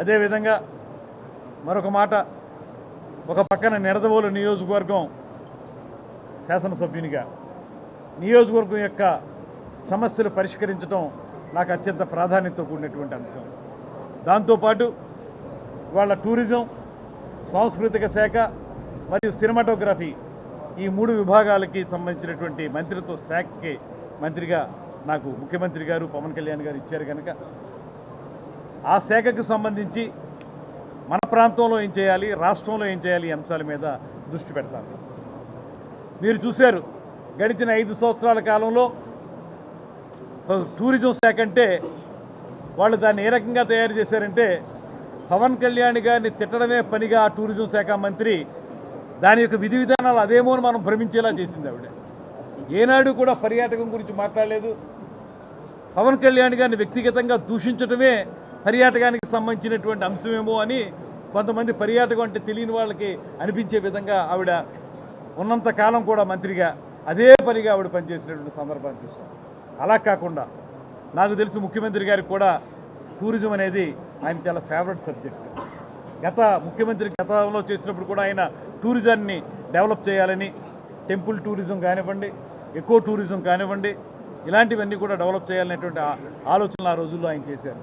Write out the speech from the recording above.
అదేవిధంగా మరొక మాట ఒక పక్కన నిడదవోలు నియోజకవర్గం శాసనసభ్యునిగా. నియోజకవర్గం యొక్క సమస్యలు పరిష్కరించడం నాకు అత్యంత ప్రాధాన్యతతో కూడినటువంటి అంశం. దాంతోపాటు వాళ్ళ టూరిజం సాంస్కృతిక శాఖ మరియు సినిమాటోగ్రఫీ ఈ మూడు విభాగాలకి సంబంధించినటువంటి మంత్రిత్వ శాఖకి మంత్రిగా నాకు ముఖ్యమంత్రి గారు పవన్ కళ్యాణ్ గారు ఇచ్చారు కనుక ఆ శాఖకు సంబంధించి మన ప్రాంతంలో ఏం చేయాలి రాష్ట్రంలో ఏం చేయాలి అంశాల మీద దృష్టి పెడతాను మీరు చూశారు గడిచిన ఐదు సంవత్సరాల కాలంలో టూరిజం శాఖ అంటే వాళ్ళు దాన్ని ఏ రకంగా తయారు చేశారంటే పవన్ కళ్యాణ్ గారిని తిట్టడమే పనిగా ఆ టూరిజం శాఖ మంత్రి దాని యొక్క విధి విధానాలు అదేమో అని మనం భ్రమించేలా చేసింది ఆవిడ. ఏనాడు కూడా పర్యాటకం గురించి మాట్లాడలేదు. పవన్ కళ్యాణ్ గారిని వ్యక్తిగతంగా దూషించడమే పర్యాటకానికి సంబంధించినటువంటి అంశమేమో అని కొంతమంది పర్యాటకం అంటే తెలియని వాళ్ళకి అనిపించే విధంగా ఆవిడ ఉన్నంత కాలం కూడా మంత్రిగా అదే పనిగా ఆవిడ పనిచేసినటువంటి సందర్భాన్ని చూసాం అలా కాకుండా నాకు తెలుసు ముఖ్యమంత్రి గారికి కూడా టూరిజం అనేది ఆయన చాలా ఫేవరెట్ సబ్జెక్ట్. గత ముఖ్యమంత్రి గతంలో చేసినప్పుడు కూడా ఆయన టూరిజాన్ని డెవలప్ చేయాలని టెంపుల్ టూరిజం కానివ్వండి ఎక్కువ టూరిజం కానివ్వండి ఇలాంటివన్నీ కూడా డెవలప్ చేయాలనేటువంటి ఆలోచనలు ఆ రోజుల్లో ఆయన చేశారు.